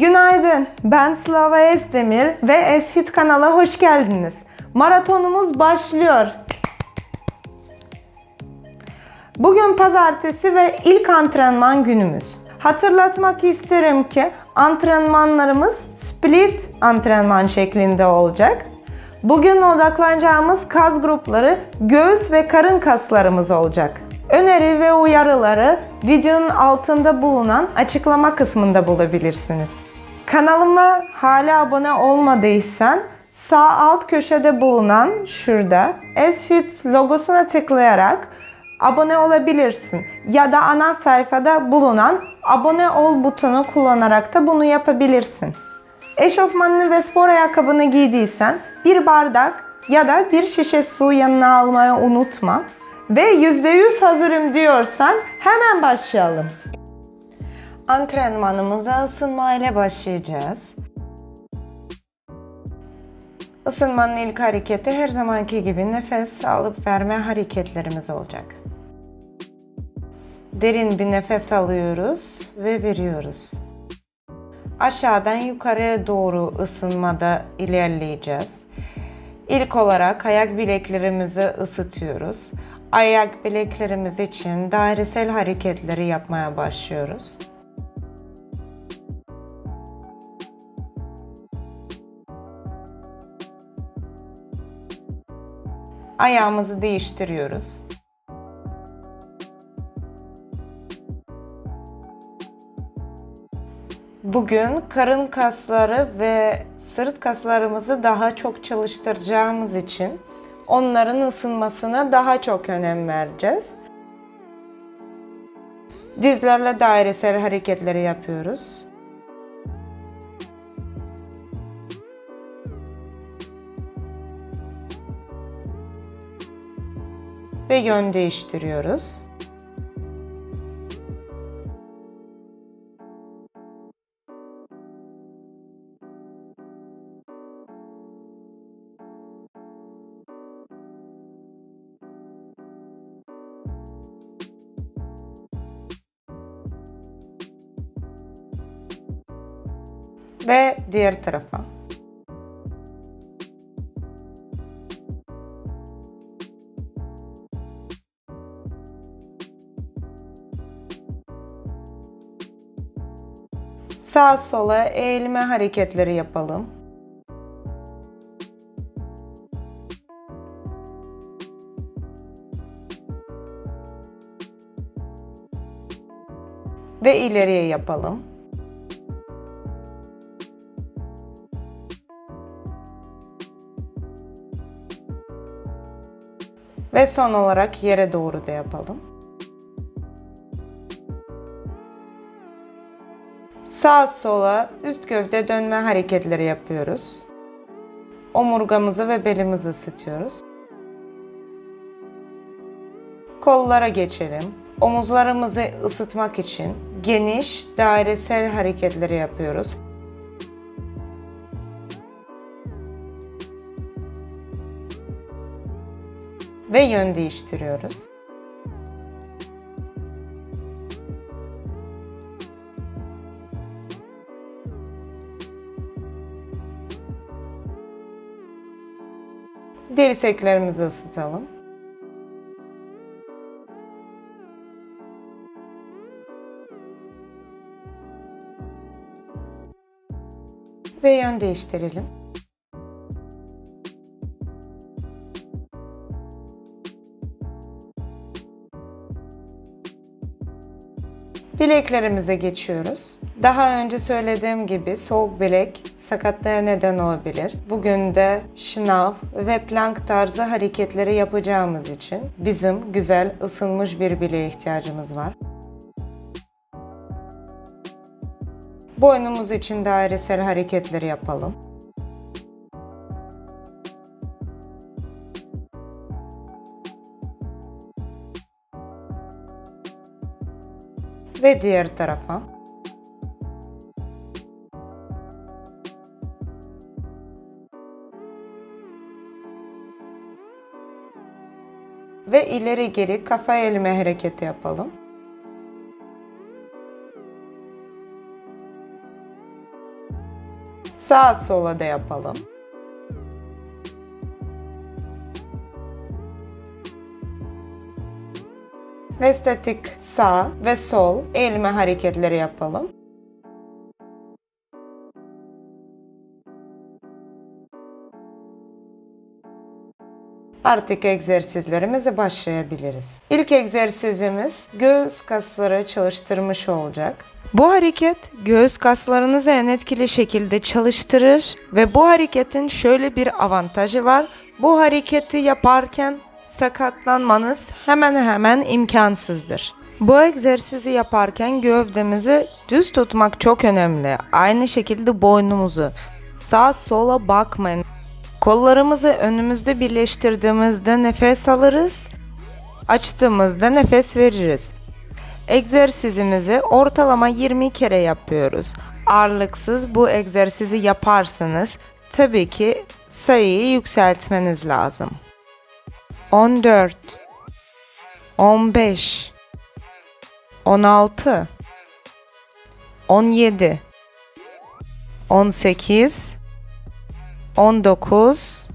Günaydın, ben Slava Esdemir ve Esfit kanala hoş geldiniz. Maratonumuz başlıyor. Bugün pazartesi ve ilk antrenman günümüz. Hatırlatmak isterim ki antrenmanlarımız split antrenman şeklinde olacak. Bugün odaklanacağımız kas grupları göğüs ve karın kaslarımız olacak. Öneri ve uyarıları videonun altında bulunan açıklama kısmında bulabilirsiniz. Kanalıma hala abone olmadıysan sağ alt köşede bulunan şurada Esfit logosuna tıklayarak abone olabilirsin. Ya da ana sayfada bulunan abone ol butonu kullanarak da bunu yapabilirsin. Eşofmanını ve spor ayakkabını giydiysen bir bardak ya da bir şişe su yanına almayı unutma. Ve %100 hazırım diyorsan hemen başlayalım. Antrenmanımıza ısınma ile başlayacağız. Isınmanın ilk hareketi her zamanki gibi nefes alıp verme hareketlerimiz olacak. Derin bir nefes alıyoruz ve veriyoruz. Aşağıdan yukarıya doğru ısınmada ilerleyeceğiz. İlk olarak ayak bileklerimizi ısıtıyoruz. Ayak bileklerimiz için dairesel hareketleri yapmaya başlıyoruz. Ayağımızı değiştiriyoruz. Bugün karın kasları ve sırt kaslarımızı daha çok çalıştıracağımız için onların ısınmasına daha çok önem vereceğiz. Dizlerle dairesel hareketleri yapıyoruz. Ve yön değiştiriyoruz. Ve diğer tarafa. Sağ sola eğilme hareketleri yapalım. Ve ileriye yapalım. Ve son olarak yere doğru da yapalım. Sağ sola üst gövde dönme hareketleri yapıyoruz. Omurgamızı ve belimizi ısıtıyoruz. Kollara geçelim. Omuzlarımızı ısıtmak için geniş dairesel hareketleri yapıyoruz. Ve yön değiştiriyoruz. Dirseklerimizi ısıtalım. Ve yön değiştirelim. Bileklerimize geçiyoruz. Daha önce söylediğim gibi soğuk bilek sakatlığa neden olabilir. Bugün de şınav ve plank tarzı hareketleri yapacağımız için bizim güzel ısınmış bir bileğe ihtiyacımız var. Boynumuz için dairesel hareketleri yapalım. Ve diğer tarafa. Ve ileri geri kafa eğilme hareketi yapalım. Sağ sola da yapalım. Ve statik sağ ve sol eğilme hareketleri yapalım. Artık egzersizlerimize başlayabiliriz. İlk egzersizimiz göğüs kasları çalıştırmış olacak. Bu hareket göğüs kaslarınızı en etkili şekilde çalıştırır ve bu hareketin şöyle bir avantajı var. Bu hareketi yaparken sakatlanmanız hemen hemen imkansızdır. Bu egzersizi yaparken gövdemizi düz tutmak çok önemli. Aynı şekilde boynumuzu sağ sola bakmayın. Kollarımızı önümüzde birleştirdiğimizde nefes alırız. Açtığımızda nefes veririz. Egzersizimizi ortalama 20 kere yapıyoruz. Ağırlıksız bu egzersizi yaparsanız tabii ki sayıyı yükseltmeniz lazım. 14 15 16 17 18 19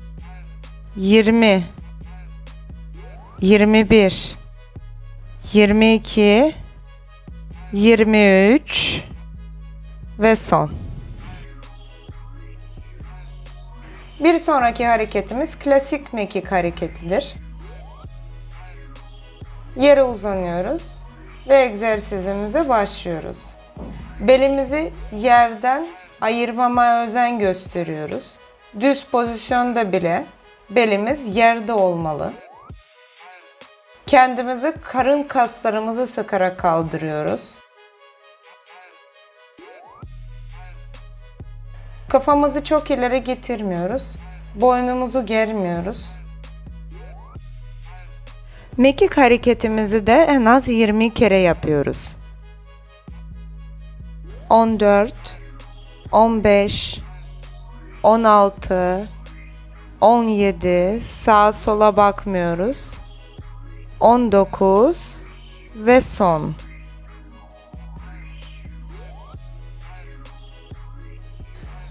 20 21 22 23 ve son. Bir sonraki hareketimiz klasik mekik hareketidir. Yere uzanıyoruz ve egzersizimize başlıyoruz. Belimizi yerden ayırmamaya özen gösteriyoruz. Düz pozisyonda bile belimiz yerde olmalı. Kendimizi karın kaslarımızı sıkarak kaldırıyoruz. Kafamızı çok ileri getirmiyoruz. Boynumuzu germiyoruz. Mekik hareketimizi de en az 20 kere yapıyoruz. 14 15 16 17 sağa sola bakmıyoruz. 19 ve son.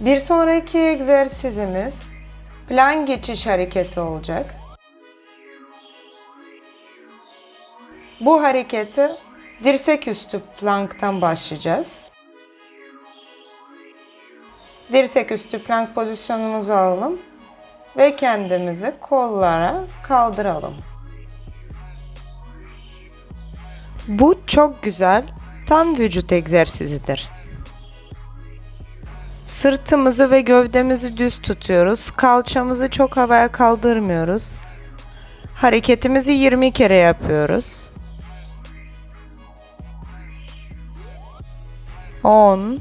Bir sonraki egzersizimiz plan geçiş hareketi olacak. Bu hareketi dirsek üstü planktan başlayacağız. Dirsek üstü plank pozisyonumuzu alalım ve kendimizi kollara kaldıralım. Bu çok güzel tam vücut egzersizidir. Sırtımızı ve gövdemizi düz tutuyoruz. Kalçamızı çok havaya kaldırmıyoruz. Hareketimizi 20 kere yapıyoruz. 10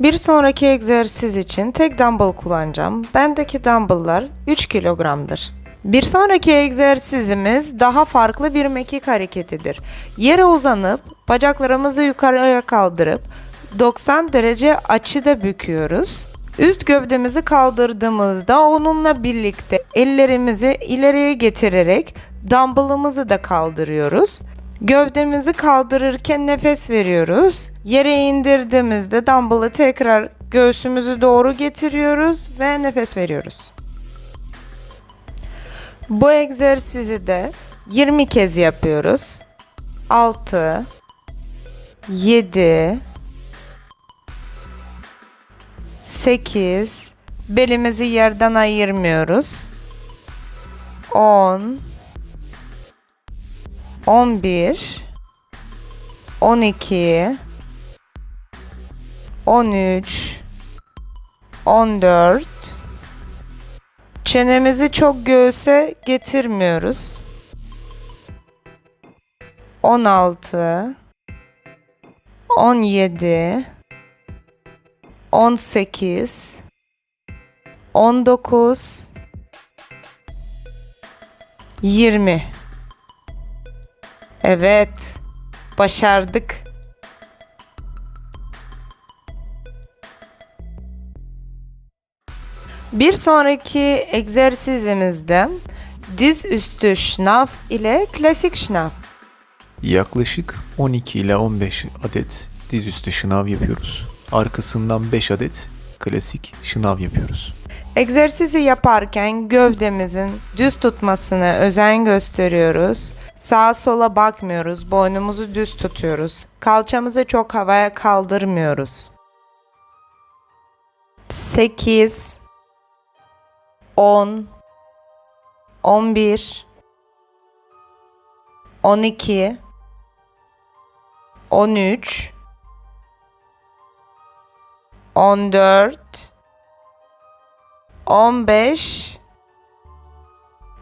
Bir sonraki egzersiz için tek dumbbell kullanacağım. Bendeki dumbbelllar 3 kilogramdır. Bir sonraki egzersizimiz daha farklı bir mekik hareketidir. Yere uzanıp bacaklarımızı yukarıya kaldırıp 90 derece açıda büküyoruz. Üst gövdemizi kaldırdığımızda onunla birlikte ellerimizi ileriye getirerek dumbbellımızı da kaldırıyoruz. Gövdemizi kaldırırken nefes veriyoruz. Yere indirdiğimizde dumbbell'ı tekrar göğsümüzü doğru getiriyoruz ve nefes veriyoruz. Bu egzersizi de 20 kez yapıyoruz. 6 7 8 belimizi yerden ayırmıyoruz. 10 11 12 13 14 Çenemizi çok göğse getirmiyoruz. 16 17 18 19 20 Evet, başardık. Bir sonraki egzersizimizde diz üstü şınav ile klasik şınav. Yaklaşık 12 ile 15 adet dizüstü şınav yapıyoruz. Arkasından 5 adet klasik şınav yapıyoruz. Egzersizi yaparken gövdemizin düz tutmasına özen gösteriyoruz. Sağa sola bakmıyoruz, boynumuzu düz tutuyoruz. Kalçamızı çok havaya kaldırmıyoruz. 8 10 11 12 13 14 15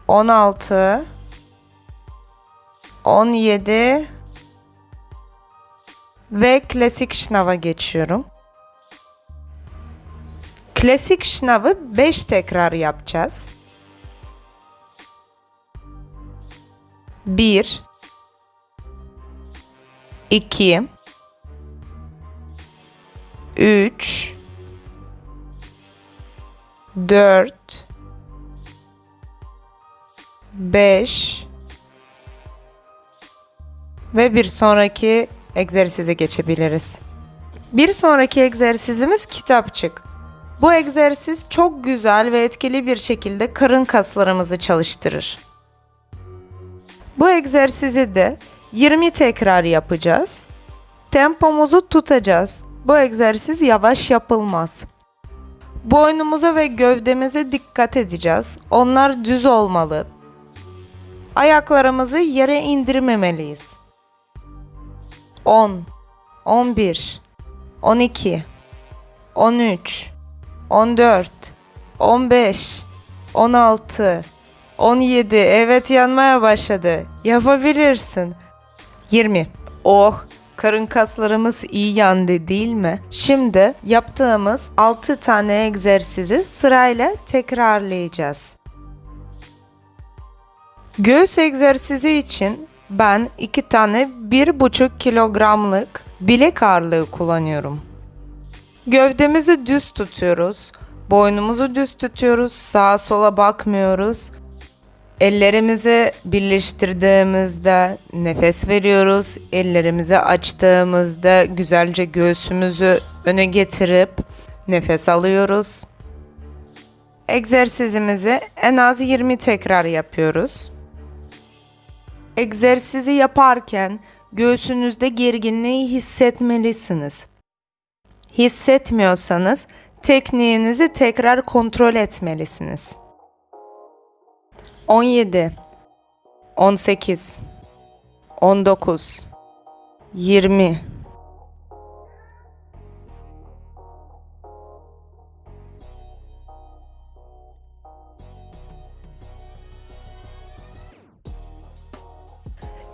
16 17 ve klasik şınava geçiyorum. Klasik şınavı 5 tekrar yapacağız. 1 2 3 4 5 ve bir sonraki egzersize geçebiliriz. Bir sonraki egzersizimiz kitapçık. Bu egzersiz çok güzel ve etkili bir şekilde karın kaslarımızı çalıştırır. Bu egzersizi de 20 tekrar yapacağız. Tempomuzu tutacağız. Bu egzersiz yavaş yapılmaz. Boynumuza ve gövdemize dikkat edeceğiz. Onlar düz olmalı. Ayaklarımızı yere indirmemeliyiz. 10, 11, 12, 13, 14, 15, 16, 17. Evet yanmaya başladı. Yapabilirsin. 20. Oh karın kaslarımız iyi yandı değil mi? Şimdi yaptığımız 6 tane egzersizi sırayla tekrarlayacağız. Göğüs egzersizi için ben 2 tane 1,5 kilogramlık bilek ağırlığı kullanıyorum. Gövdemizi düz tutuyoruz. Boynumuzu düz tutuyoruz. Sağa sola bakmıyoruz. Ellerimizi birleştirdiğimizde nefes veriyoruz. Ellerimizi açtığımızda güzelce göğsümüzü öne getirip nefes alıyoruz. Egzersizimizi en az 20 tekrar yapıyoruz. Egzersizi yaparken göğsünüzde gerginliği hissetmelisiniz. Hissetmiyorsanız tekniğinizi tekrar kontrol etmelisiniz. 17 18 19 20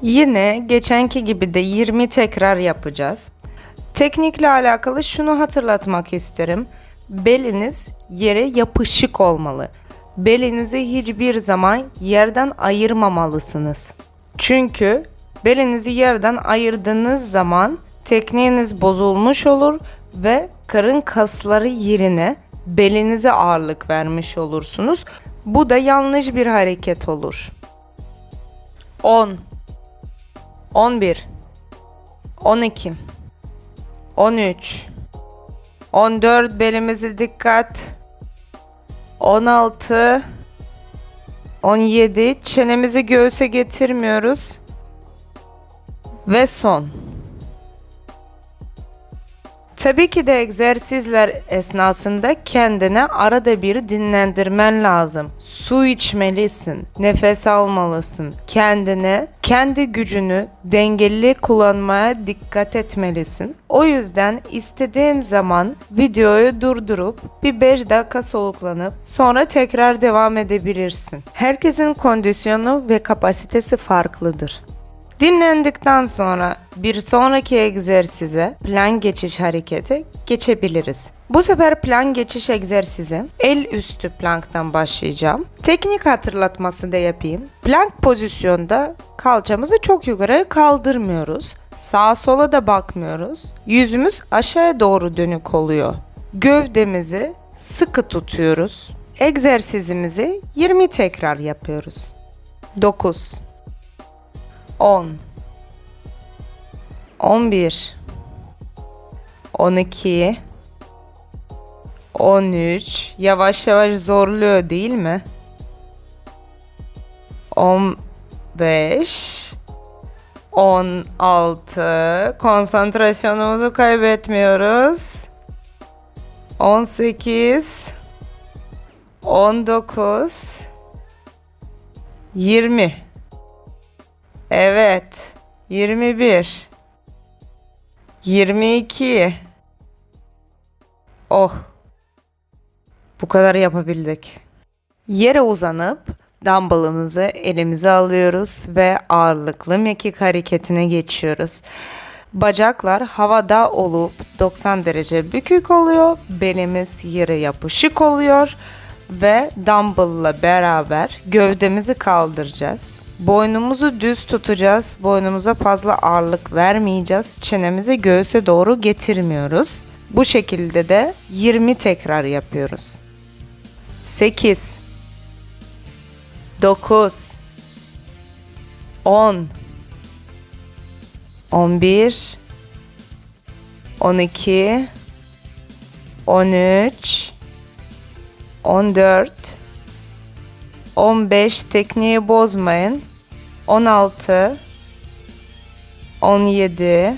Yine geçenki gibi de 20 tekrar yapacağız. Teknikle alakalı şunu hatırlatmak isterim. Beliniz yere yapışık olmalı. Belinizi hiçbir zaman yerden ayırmamalısınız. Çünkü belinizi yerden ayırdığınız zaman tekniğiniz bozulmuş olur ve karın kasları yerine belinize ağırlık vermiş olursunuz. Bu da yanlış bir hareket olur. 10 11 12 13 14 belimize dikkat. 16 17 çenemizi göğüse getirmiyoruz. Ve son Tabii ki de egzersizler esnasında kendine arada bir dinlendirmen lazım. Su içmelisin, nefes almalısın. Kendine, kendi gücünü dengeli kullanmaya dikkat etmelisin. O yüzden istediğin zaman videoyu durdurup bir 5 dakika soluklanıp sonra tekrar devam edebilirsin. Herkesin kondisyonu ve kapasitesi farklıdır. Dinlendikten sonra bir sonraki egzersize plan geçiş hareketi geçebiliriz. Bu sefer plan geçiş egzersizi el üstü planktan başlayacağım. Teknik hatırlatması da yapayım. Plank pozisyonda kalçamızı çok yukarı kaldırmıyoruz. Sağa sola da bakmıyoruz. Yüzümüz aşağıya doğru dönük oluyor. Gövdemizi sıkı tutuyoruz. Egzersizimizi 20 tekrar yapıyoruz. 9 10 11 12 13 Yavaş yavaş zorluyor değil mi? 15 16 Konsantrasyonumuzu kaybetmiyoruz. 18 19 20 Evet. 21 22 Oh. Bu kadar yapabildik. Yere uzanıp dumbbellımızı elimize alıyoruz ve ağırlıklı mekik hareketine geçiyoruz. Bacaklar havada olup 90 derece bükük oluyor. Belimiz yere yapışık oluyor ve dumbbell'la beraber gövdemizi kaldıracağız. Boynumuzu düz tutacağız. Boynumuza fazla ağırlık vermeyeceğiz. Çenemizi göğüse doğru getirmiyoruz. Bu şekilde de 20 tekrar yapıyoruz. 8 9 10 11 12 13 14 15 tekniği bozmayın. 16 17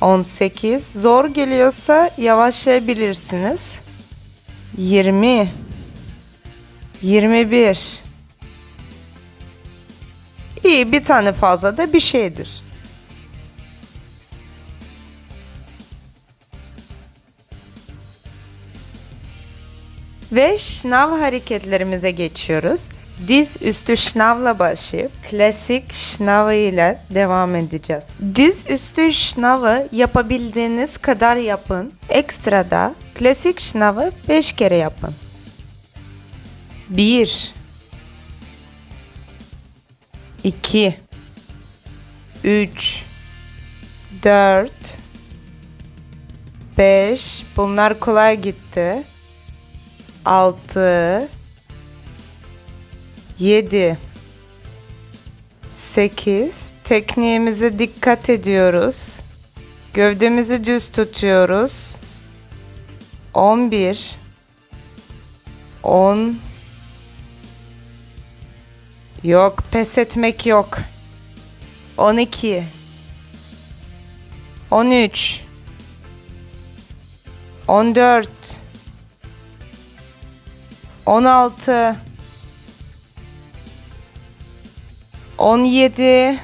18 zor geliyorsa yavaşlayabilirsiniz. 20 21 İyi bir tane fazla da bir şeydir. Ve şınav hareketlerimize geçiyoruz. Diz üstü şınavla başlayıp klasik şınavı ile devam edeceğiz. Diz üstü şınavı yapabildiğiniz kadar yapın. Ekstrada klasik şınavı 5 kere yapın. 1 2 3 4 5 Bunlar kolay gitti. 6 7 8 Tekniğimize dikkat ediyoruz. Gövdemizi düz tutuyoruz. 11 10 Yok pes etmek yok. 12 13 14 16 17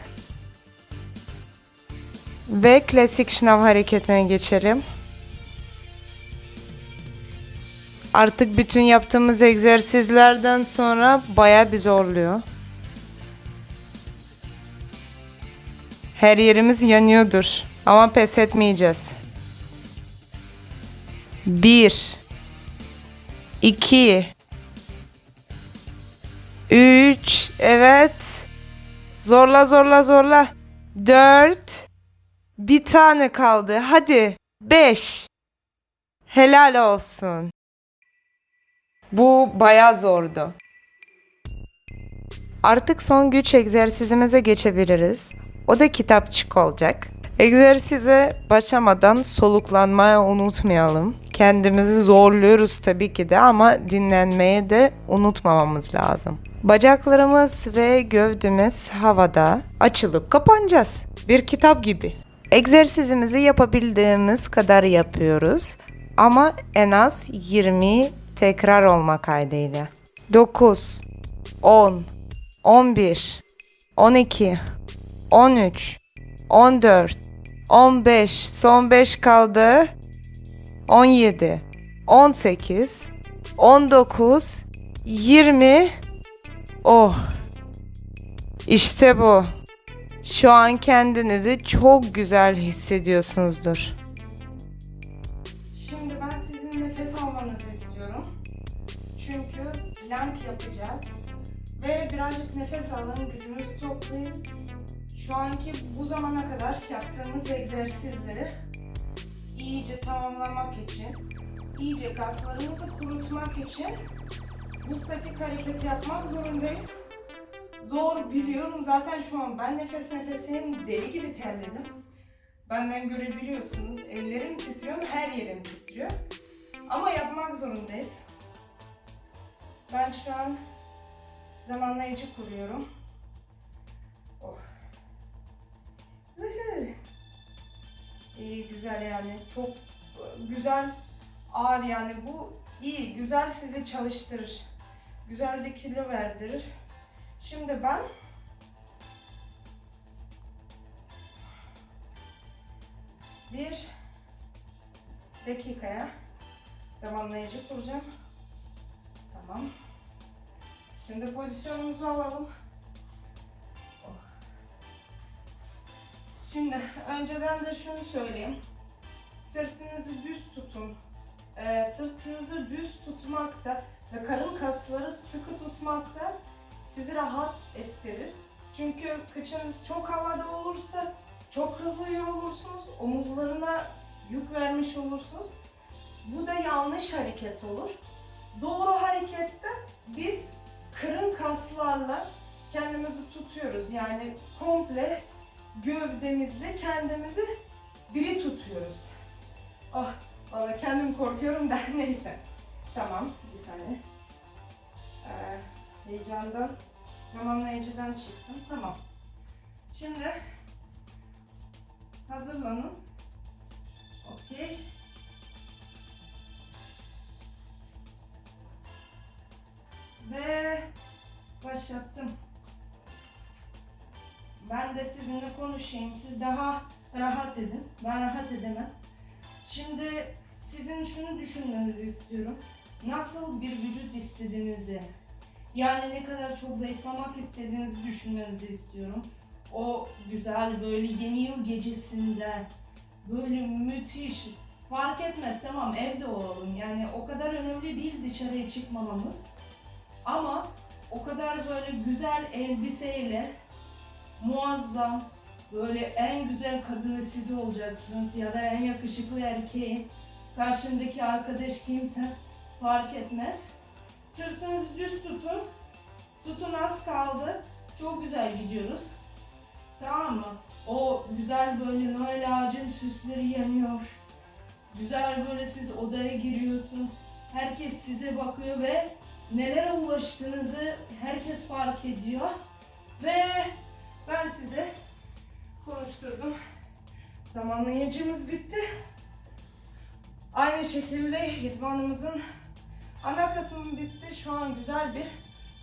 ve klasik şınav hareketine geçelim. Artık bütün yaptığımız egzersizlerden sonra baya bir zorluyor. Her yerimiz yanıyordur ama pes etmeyeceğiz. 1 2 3 Evet. Zorla zorla zorla. 4 Bir tane kaldı. Hadi. 5 Helal olsun. Bu bayağı zordu. Artık son güç egzersizimize geçebiliriz. O da kitapçık olacak. Egzersize başlamadan soluklanmayı unutmayalım. Kendimizi zorluyoruz tabii ki de ama dinlenmeyi de unutmamamız lazım. Bacaklarımız ve gövdemiz havada açılıp kapanacağız. Bir kitap gibi. Egzersizimizi yapabildiğimiz kadar yapıyoruz ama en az 20 tekrar olmak kaydıyla. 9 10 11 12 13 14 15 son 5 kaldı. 17 18 19 20 Oh. İşte bu. Şu an kendinizi çok güzel hissediyorsunuzdur. Şimdi ben sizin nefes almanızı istiyorum. Çünkü plank yapacağız. Ve birazcık nefes alın, gücünüzü toplayın. Şu anki bu zamana kadar yaptığımız egzersizleri iyice tamamlamak için, iyice kaslarımızı kurutmak için bu statik hareketi yapmak zorundayız. Zor biliyorum. Zaten şu an ben nefes nefeseyim deli gibi terledim. Benden görebiliyorsunuz. Ellerim titriyor, her yerim titriyor. Ama yapmak zorundayız. Ben şu an zamanlayıcı kuruyorum. Oh. İyi, güzel yani. Çok güzel, ağır yani. Bu iyi, güzel sizi çalıştırır. Güzel de kilo verdirir. Şimdi ben bir dakikaya zamanlayıcı kuracağım. Tamam. Şimdi pozisyonumuzu alalım. Şimdi önceden de şunu söyleyeyim. Sırtınızı düz tutun. Ee, sırtınızı düz tutmakta ve karın kasları sıkı tutmakta sizi rahat ettirir. Çünkü kıçınız çok havada olursa çok hızlı yorulursunuz. Omuzlarına yük vermiş olursunuz. Bu da yanlış hareket olur. Doğru harekette biz karın kaslarla kendimizi tutuyoruz. Yani komple gövdemizle kendimizi diri tutuyoruz. Ah, valla kendim korkuyorum da neyse. Tamam, bir saniye. Ee, heyecandan, zamanlayıcıdan çıktım. Tamam. Şimdi hazırlanın. Okey. Ve başlattım. Ben de sizinle konuşayım. Siz daha rahat edin. Ben rahat edemem. Şimdi sizin şunu düşünmenizi istiyorum. Nasıl bir vücut istediğinizi, yani ne kadar çok zayıflamak istediğinizi düşünmenizi istiyorum. O güzel böyle yeni yıl gecesinde böyle müthiş fark etmez tamam evde olalım yani o kadar önemli değil dışarıya çıkmamamız. Ama o kadar böyle güzel elbiseyle muazzam böyle en güzel kadını siz olacaksınız ya da en yakışıklı erkeğin karşındaki arkadaş kimse fark etmez. Sırtınızı düz tutun. Tutun az kaldı. Çok güzel gidiyoruz. Tamam mı? O güzel böyle Noel ağacın süsleri yanıyor. Güzel böyle siz odaya giriyorsunuz. Herkes size bakıyor ve nelere ulaştığınızı herkes fark ediyor. Ve ben size konuşturdum. Zamanlayıcımız bitti. Aynı şekilde idmanımızın ana kısmı bitti. Şu an güzel bir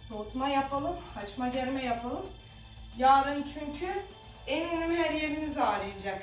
soğutma yapalım. Açma germe yapalım. Yarın çünkü eminim her yeriniz ağrıyacak.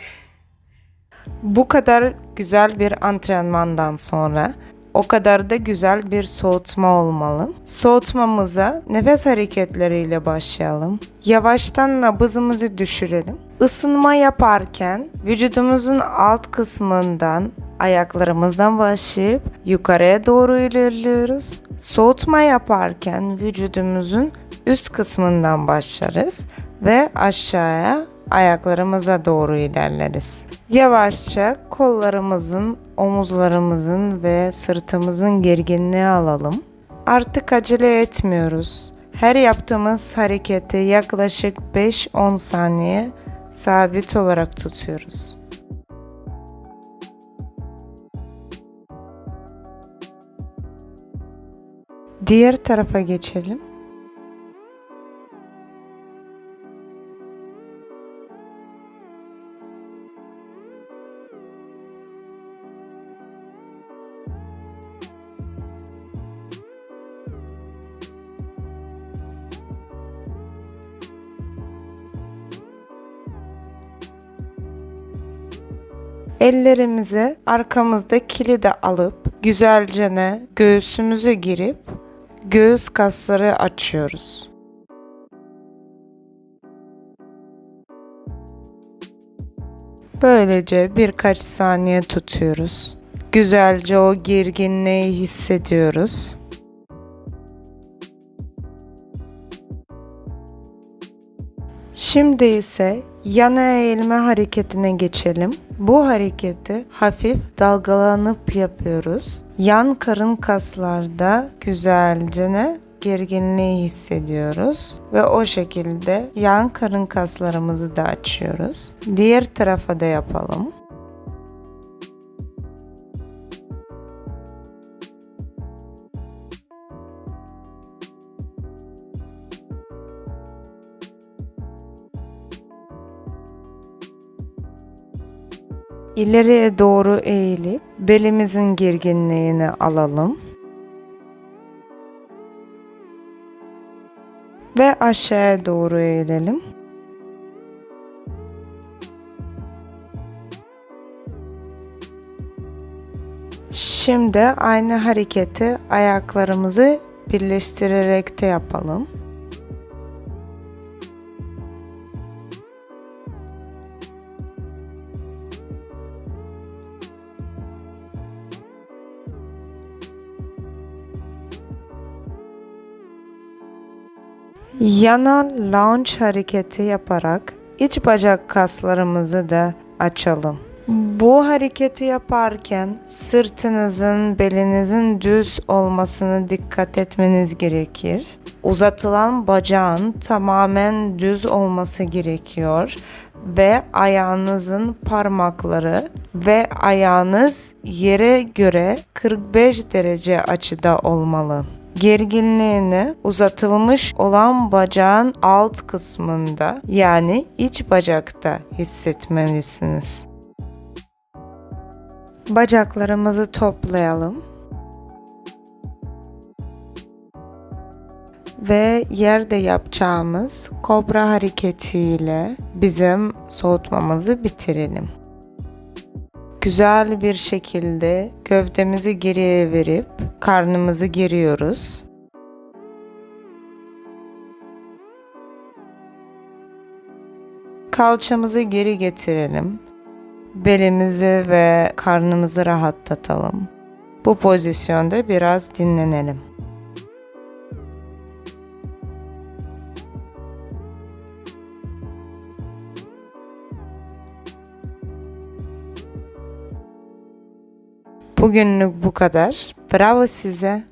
Bu kadar güzel bir antrenmandan sonra o kadar da güzel bir soğutma olmalı. Soğutmamıza nefes hareketleriyle başlayalım. Yavaştan nabızımızı düşürelim. Isınma yaparken vücudumuzun alt kısmından ayaklarımızdan başlayıp yukarıya doğru ilerliyoruz. Soğutma yaparken vücudumuzun üst kısmından başlarız ve aşağıya ayaklarımıza doğru ilerleriz. Yavaşça kollarımızın, omuzlarımızın ve sırtımızın gerginliği alalım. Artık acele etmiyoruz. Her yaptığımız hareketi yaklaşık 5-10 saniye sabit olarak tutuyoruz. Diğer tarafa geçelim. Ellerimizi arkamızda kilide alıp güzelce göğsümüze girip göğüs kasları açıyoruz. Böylece birkaç saniye tutuyoruz. Güzelce o gerginliği hissediyoruz. Şimdi ise yana eğilme hareketine geçelim. Bu hareketi hafif dalgalanıp yapıyoruz. Yan karın kaslarda güzelce ne gerginliği hissediyoruz ve o şekilde yan karın kaslarımızı da açıyoruz. Diğer tarafa da yapalım. İleriye doğru eğilip belimizin gerginliğini alalım. Ve aşağıya doğru eğilelim. Şimdi aynı hareketi ayaklarımızı birleştirerek de yapalım. Yana lounge hareketi yaparak iç bacak kaslarımızı da açalım. Bu hareketi yaparken sırtınızın, belinizin düz olmasını dikkat etmeniz gerekir. Uzatılan bacağın tamamen düz olması gerekiyor ve ayağınızın parmakları ve ayağınız yere göre 45 derece açıda olmalı gerginliğini uzatılmış olan bacağın alt kısmında yani iç bacakta hissetmelisiniz. Bacaklarımızı toplayalım. Ve yerde yapacağımız kobra hareketiyle bizim soğutmamızı bitirelim. Güzel bir şekilde gövdemizi geriye verip karnımızı geriyoruz. Kalçamızı geri getirelim. Belimizi ve karnımızı rahatlatalım. Bu pozisyonda biraz dinlenelim. Bugünlük bu kadar. Bravo size.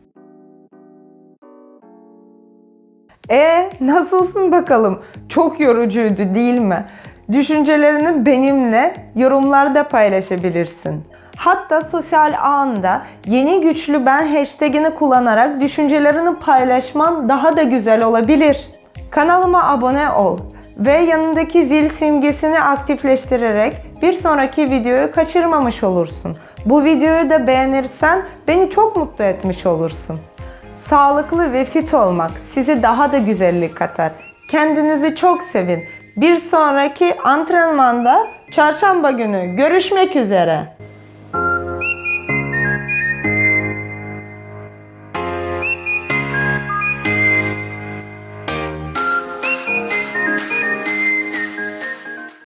E nasılsın bakalım? Çok yorucuydu değil mi? Düşüncelerini benimle yorumlarda paylaşabilirsin. Hatta sosyal ağında yeni güçlü ben hashtagini kullanarak düşüncelerini paylaşman daha da güzel olabilir. Kanalıma abone ol ve yanındaki zil simgesini aktifleştirerek bir sonraki videoyu kaçırmamış olursun. Bu videoyu da beğenirsen beni çok mutlu etmiş olursun. Sağlıklı ve fit olmak sizi daha da güzellik katar. Kendinizi çok sevin. Bir sonraki antrenmanda çarşamba günü görüşmek üzere.